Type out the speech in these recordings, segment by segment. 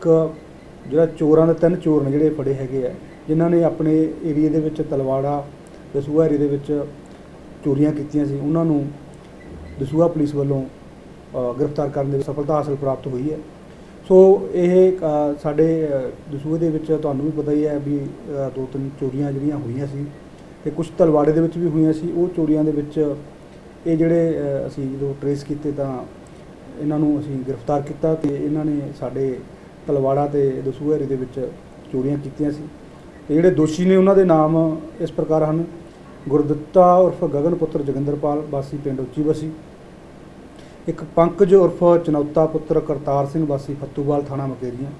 ਇੱਕ ਜਿਹੜਾ ਚੋਰਾਂ ਦੇ ਤਿੰਨ ਚੋਰ ਨੇ ਜਿਹੜੇ ਫੜੇ ਹੈਗੇ ਆ, ਜਿਨ੍ਹਾਂ ਨੇ ਆਪਣੇ ਏਰੀਆ ਦੇ ਵਿੱਚ ਤਲਵਾੜਾ ਦਸੂਹਾ ਏਰੀਆ ਦੇ ਵਿੱਚ ਚੋਰੀਆਂ ਕੀਤੀਆਂ ਸੀ, ਉਹਨਾਂ ਨੂੰ ਦਸੂਹਾ ਪੁਲਿਸ ਵੱਲੋਂ ਗ੍ਰਿਫਤਾਰ ਕਰਨ ਦੇ ਵਿੱਚ ਸਫਲਤਾ ਹਾਸਲ ਪ੍ਰਾਪਤ ਹੋਈ ਹੈ। ਸੋ ਇਹ ਸਾਡੇ ਦਸੂਹੇ ਦੇ ਵਿੱਚ ਤੁਹਾਨੂੰ ਵੀ ਪਤਾ ਹੀ ਹੈ ਵੀ ਦੋ ਤਿੰਨ ਚੋਰੀਆਂ ਜਿਹੜੀਆਂ ਹੋਈਆਂ ਸੀ ਤੇ ਕੁਝ ਤਲਵਾੜੇ ਦੇ ਵਿੱਚ ਵੀ ਹੋਈਆਂ ਸੀ, ਉਹ ਚੋਰੀਆਂ ਦੇ ਵਿੱਚ ਇਹ ਜਿਹੜੇ ਅਸੀਂ ਜਦੋਂ ਟਰੇਸ ਕੀਤੇ ਤਾਂ ਇਹਨਾਂ ਨੂੰ ਅਸੀਂ ਗ੍ਰਿਫਤਾਰ ਕੀਤਾ ਤੇ ਇਹਨਾਂ ਨੇ ਸਾਡੇ ਤਲਵਾੜਾ ਤੇ ਦਸੂਹੇ ਦੇ ਵਿੱਚ ਚੋਰੀਆਂ ਕੀਤੀਆਂ ਸੀ। ਤੇ ਜਿਹੜੇ ਦੋਸ਼ੀ ਨੇ ਉਹਨਾਂ ਦੇ ਨਾਮ ਇਸ ਪ੍ਰਕਾਰ ਹਨ, ਗੁਰਦਿੱਤਾ ਉਰਫ ਗਗਨ ਪੁੱਤਰ ਜੋਗਿੰਦਰਪਾਲ, ਵਾਸੀ ਪਿੰਡ ਉੱਚੀ ਬਸੀ ਇੱਕ ਪੰਕਜ ਉਰਫ ਚਨੌਤਾ ਪੁੱਤਰ ਕਰਤਾਰ ਸਿੰਘ, ਵਾਸੀ ਫੱਤੂਵਾਲ ਥਾਣਾ ਮਕੇਰੀਆਂ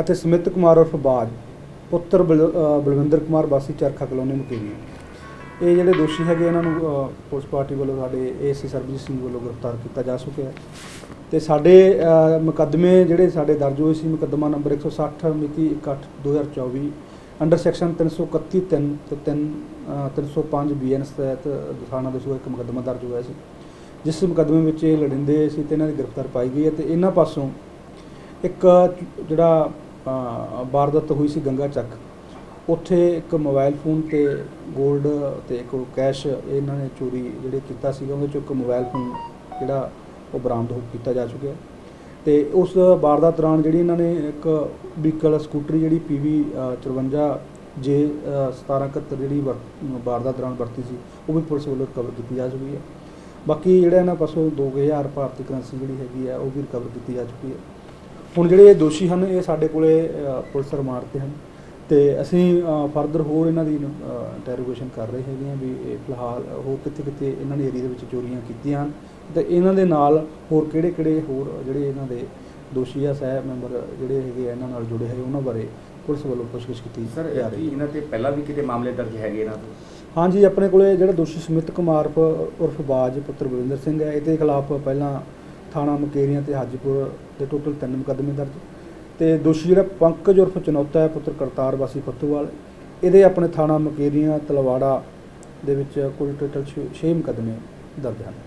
ਅਤੇ ਸਮਿਤ ਕੁਮਾਰ ਉਰਫ ਬਾਜ, ਪੁੱਤਰ ਬਲ- ਬਲਵਿੰਦਰ ਕੁਮਾਰ, ਵਾਸੀ ਚਰਖਾ ਕਲੋਨੀ ਮਕੇਰੀਆਂ। ਇਹ ਜਿਹੜੇ ਦੋਸ਼ੀ ਹੈਗੇ ਇਹਨਾਂ ਨੂੰ ਅ, ਪੁਲਿਸ ਪਾਰਟੀ ਵੱਲੋਂ ਸਾਡੇ ਏਸੀ ਸਰਬਜੀਤ ਸਿੰਘ ਵੱਲੋਂ ਗ੍ਰਿਫਤਾਰ ਕੀਤਾ ਜਾ ਚੁੱਕਿਆ ਹੈ। ਤੇ ਸਾਡੇ ਅ, ਮੁਕੱਦਮੇ ਜਿਹੜੇ ਸਾਡੇ ਦਰਜ ਹੋਏ ਸੀ ਮੁਕੱਦਮਾ ਨੰਬਰ 160 ਮਿਤੀ 1/8/2024 ਅੰਡਰ ਸੈਕਸ਼ਨ 331 3 ਤੇ 3 305 ਬੀਐਨ ਤਹਿਤ ਥਾਣਾ ਦਸੂਹਾ ਇੱਕ ਮੁਕੱਦਮਾ ਦਰਜ ਹੋਇਆ ਸੀ। ਜਿਸ ਮੁਕੱਦਮੇ ਵਿੱਚ ਇਹ ਲੜਿੰਦੇ ਸੀ ਤੇ ਇਹਨਾਂ ਦੀ ਗ੍ਰਿਫਤਾਰ ਪਾਈ ਗਈ ਹੈ ਤੇ ਇਹਨਾਂ ਪਾਸੋਂ ਇੱਕ ਜਿਹੜਾ ਅ, ਵਾਰਦਾਤ ਹੋਈ ਸੀ ਗੰਗਾ ਚੱਕ। ਉੱਥੇ ਇੱਕ ਮੋਬਾਈਲ ਫੋਨ ਤੇ 골ਡ ਤੇ ਇੱਕ ਕੈਸ਼ ਇਹਨਾਂ ਨੇ ਚੋਰੀ ਜਿਹੜੇ ਕੀਤਾ ਸੀਗਾ, ਉਹਦੇ ਚੋਂ ਇੱਕ ਮੋਬਾਈਲ ਫੋਨ ਜਿਹੜਾ ਉਹ ਬਰਾਮਦ ਹੋ ਕੀਤਾ ਜਾ ਚੁੱਕਿਆ ਤੇ ਉਸ ਵਾਰਦਾਤ ਦੌਰਾਨ ਜਿਹੜੀ ਇਹਨਾਂ ਨੇ ਇੱਕ ਵਹੀਕਲ ਸਕੂਟਰੀ ਜਿਹੜੀ PV 54 ਜੇ 1771 ਜਿਹੜੀ ਵਰ- ਵਾਰਦਾਤ ਦੌਰਾਨ ਵਰਤੀ ਸੀ, ਉਹ ਵੀ ਪੁਲਿਸ ਵੱਲੋਂ ਰਿਕਵਰ ਕੀਤੀ ਜਾ ਚੁੱਕੀ ਹੈ। ਬਾਕੀ ਜਿਹੜਾ ਇਹਨਾਂ ਪਾਸੋਂ 2000 ਭਾਰਤੀ ਕਰੰਸੀ ਜਿਹੜੀ ਹੈਗੀ ਆ ਉਹ ਵੀ ਰਿਕਵਰ ਕੀਤੀ ਜਾ ਚੁੱਕੀ ਹੈ। ਹੁਣ ਜਿਹੜੇ ਇਹ ਦੋਸ਼ੀ ਹਨ, ਇਹ ਸਾਡੇ ਕੋਲੇ ਪੁਲਿਸ ਰਿਮਾਂਡ ਤੇ ਹਨ। ਤੇ ਅਸੀਂ ਫਰਦਰ ਹੋਰ ਇਹਨਾਂ ਦੀ ਇੰਟਰੋਗੇਸ਼ਨ ਕਰ ਰਹੇ ਹੈਗੇ ਆ ਵੀ ਇਹ ਫਿਲਹਾਲ ਹੋਰ ਕਿੱਥੇ ਕਿੱਥੇ ਇਹਨਾਂ ਨੇ ਏਰੀਆ ਦੇ ਵਿੱਚ ਚੋਰੀਆਂ ਕੀਤੀਆਂ ਹਨ ਤੇ ਇਹਨਾਂ ਦੇ ਨਾਲ ਹੋਰ ਕਿਹੜੇ ਕਿਹੜੇ ਹੋਰ ਜਿਹੜੇ ਇਹਨਾਂ ਦੇ ਦੋਸ਼ੀ ਆ ਸਹਿ ਮੈਂਬਰ ਜਿਹੜੇ ਹੈਗੇ ਇਹਨਾਂ ਨਾਲ ਜੁੜੇ ਹੈਗੇ ਉਹਨਾਂ ਬਾਰੇ ਪੁਲਿਸ ਵੱਲੋਂ ਪੁੱਛਗਿੱਛ ਕੀਤੀ ਸਰ ਇਹਨਾਂ ਤੇ ਪਹਿਲਾਂ ਵੀ ਕਿਤੇ ਮਾਮਲੇ ਦਰਜ ਹੈਗੇ ਇਹਨਾਂ ਤੋਂ? ਹਾਂਜੀ ਆਪਣੇ ਕੋਲੇ ਜਿਹੜਾ ਦੋਸ਼ੀ ਸਮਿਤ ਕੁਮਾਰ ਉਰਫ ਬਾਜ ਪੁੱਤਰ ਬਲਵਿੰਦਰ ਸਿੰਘ ਹੈ ਇਹਦੇ ਖਿਲਾਫ ਪਹਿਲਾਂ ਥਾਣਾ ਮਕੇਰੀਆਂ ਤੇ ਹਾਜੀਪੁਰ ਦੇ ਟੋਟਲ ਤਿੰਨ ਮੁਕੱਦਮੇ ਦਰਜ ਤੇ ਦੋਸ਼ੀ ਜਿਹੜਾ ਪੰਕਜ ਉਰਫ ਚਨੌਤਾ ਹੈ, ਪੁੱਤਰ ਕਰਤਾਰ ਵਾਸੀ ਫੱਤੂਵਾਲ, ਇਹਦੇ ਆਪਣੇ ਥਾਣਾ ਮਕੇਰੀਆਂ, ਤਲਵਾੜਾ ਦੇ ਵਿੱਚ ਕੁੱਲ ਟੋਟਲ 6 ਮੁਕੱਦਮੇ ਦਰਜ ਹਨ।